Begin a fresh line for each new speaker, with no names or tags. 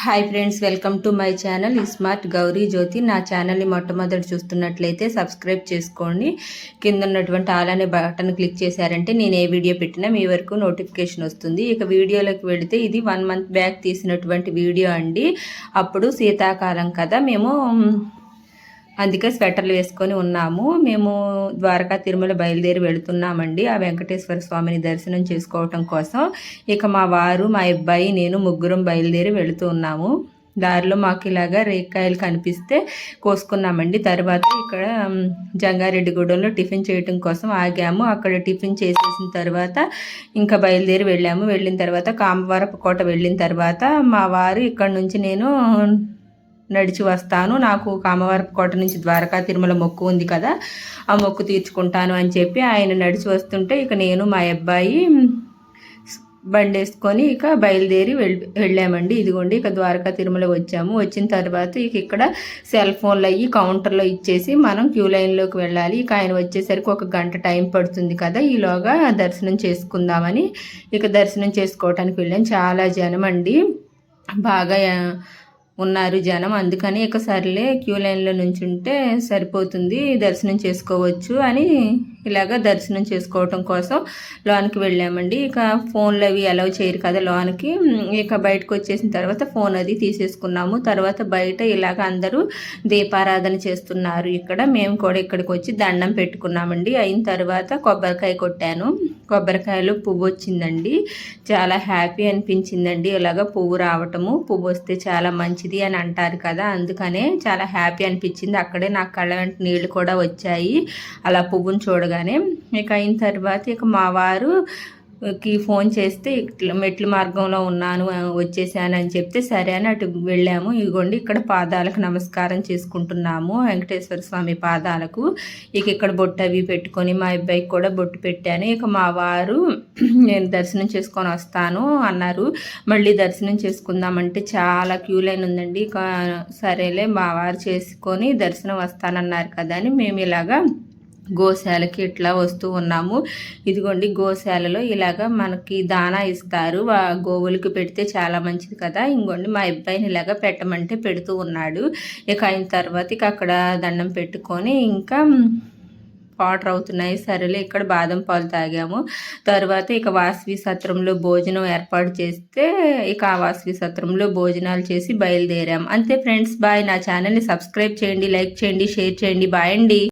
Hi friends welcome to my channel smart Gowri Jyothi నా ఛానల్ని మొట్టమొదటి చూస్తున్నట్లయితే సబ్స్క్రైబ్ చేసుకోండి. కింద ఉన్నటువంటి అలానే బటన్ క్లిక్ చేశారంటే నేను ఏ వీడియో పెట్టినా మీ వరకు నోటిఫికేషన్ వస్తుంది. ఇక వీడియోలోకి వెళితే ఇది వన్ మంత్ బ్యాక్ తీసినటువంటి వీడియో అండి. అప్పుడు శీతాకాలం కదా మేము అందుకే స్వెటర్లు వేసుకొని ఉన్నాము. మేము ద్వారకా తిరుమల బయలుదేరి వెళుతున్నామండి. ఆ వెంకటేశ్వర స్వామిని దర్శనం చేసుకోవటం కోసం. ఇక మా వారు మా అబ్బాయి నేను ముగ్గురం బయలుదేరి వెళుతూ ఉన్నాము. దారిలో మాకు ఇలాగా రేక్కాయలు కనిపిస్తే కోసుకున్నామండి. తర్వాత ఇక్కడ జంగారెడ్డిగూడెంలో టిఫిన్ చేయటం కోసం ఆగాము. అక్కడ టిఫిన్ చేసేసిన తర్వాత ఇంకా బయలుదేరి వెళ్ళాము. వెళ్ళిన తర్వాత కామవారపు కోట వెళ్ళిన తర్వాత మా వారు ఇక్కడ నుంచి నేను నడిచి వస్తాను. నాకు కామవారి కోట నుంచి ద్వారకా తిరుమల మొక్కు ఉంది కదా ఆ మొక్కు తీర్చుకుంటాను అని చెప్పి ఆయన నడిచి వస్తుంటే ఇక నేను మా అబ్బాయి బండి వేసుకొని ఇక బయలుదేరి వెళ్ళామండి. ఇదిగోండి ఇక ద్వారకా తిరుమల వచ్చాము. వచ్చిన తర్వాత ఇక ఇక్కడ సెల్ ఫోన్లు అయ్యి కౌంటర్లో ఇచ్చేసి మనం క్యూ లైన్లోకి వెళ్ళాలి. ఇక ఆయన వచ్చేసరికి ఒక గంట టైం పడుతుంది కదా ఈలోగా దర్శనం చేసుకుందామని ఇక దర్శనం చేసుకోవటానికి వెళ్ళాం చాలా జనం అండి. బాగా ఉన్నారు జనం. అందుకని ఇక సర్లే క్యూ లైన్లో నుంచి ఉంటే సరిపోతుంది దర్శనం చేసుకోవచ్చు అని ఇలాగ దర్శనం చేసుకోవటం కోసం లోనికి వెళ్ళామండి. ఇక ఫోన్లు అవి అలౌ చేయరు కదా లోనికి. ఇక బయటకు వచ్చేసిన తర్వాత ఫోన్ అది తీసేసుకున్నాము. తర్వాత బయట ఇలాగ అందరూ దీపారాధన చేస్తున్నారు. ఇక్కడ మేము కూడా ఇక్కడికి వచ్చి దండం పెట్టుకున్నామండి. అయిన తర్వాత కొబ్బరికాయ కొట్టాను. కొబ్బరికాయలు పువ్వు వచ్చిందండి. చాలా హ్యాపీ అనిపించిందండి. ఇలాగ పువ్వు రావటము పువ్వు వస్తే చాలా మంచిది అని అంటారు కదా. అందుకనే చాలా హ్యాపీ అనిపించింది. అక్కడే నాకు కళ్ళ వెంట నీళ్ళు కూడా వచ్చాయి. అలా పువ్వును చూడగానే ఇక అయిన తర్వాత ఇక మా వారు కి ఫోన్ చేస్తే మెట్ల మార్గంలో ఉన్నాను వచ్చేసాను అని చెప్తే సరే అని అటు వెళ్ళాము. ఇదిగోండి ఇక్కడ పాదాలకు నమస్కారం చేసుకుంటున్నాము. వెంకటేశ్వర స్వామి పాదాలకు. ఇక ఇక్కడ బొట్టు అవి పెట్టుకొని మా అబ్బాయికి కూడా బొట్టు పెట్టాను. ఇక మా వారు నేను దర్శనం చేసుకొని వస్తాను అన్నారు. మళ్ళీ దర్శనం చేసుకుందామంటే చాలా క్యూ లైన్ ఉందండి. ఇక సరేలే మా వారు చేసుకొని దర్శనం వస్తానన్నారు కదా అని మేము ఇలాగా గోశాలకి ఇట్లా వస్తూ ఉన్నాము. ఇదిగోండి గోశాలలో ఇలాగ మనకి దానా ఇస్తారు. గోవులకి పెడితే చాలా మంచిది కదా. ఇంకోండి మా అబ్బాయిని ఇలాగ పెట్టమంటే పెడుతూ ఉన్నాడు. ఇక అయిన తర్వాత ఇక అక్కడ దండం పెట్టుకొని ఇంకా వాటర్ అవుతున్నాయి. సరేలే ఇక్కడ బాదం పాలు తాగాము. తర్వాత ఇక వాసవి సత్రంలో భోజనం ఏర్పాటు చేస్తే ఇక ఆ వాసవి సత్రంలో భోజనాలు చేసి బయలుదేరాం. అంతే ఫ్రెండ్స్ బాయ్. నా ఛానల్ని సబ్స్క్రైబ్ చేయండి లైక్ చేయండి షేర్ చేయండి. బాయ్ అండి.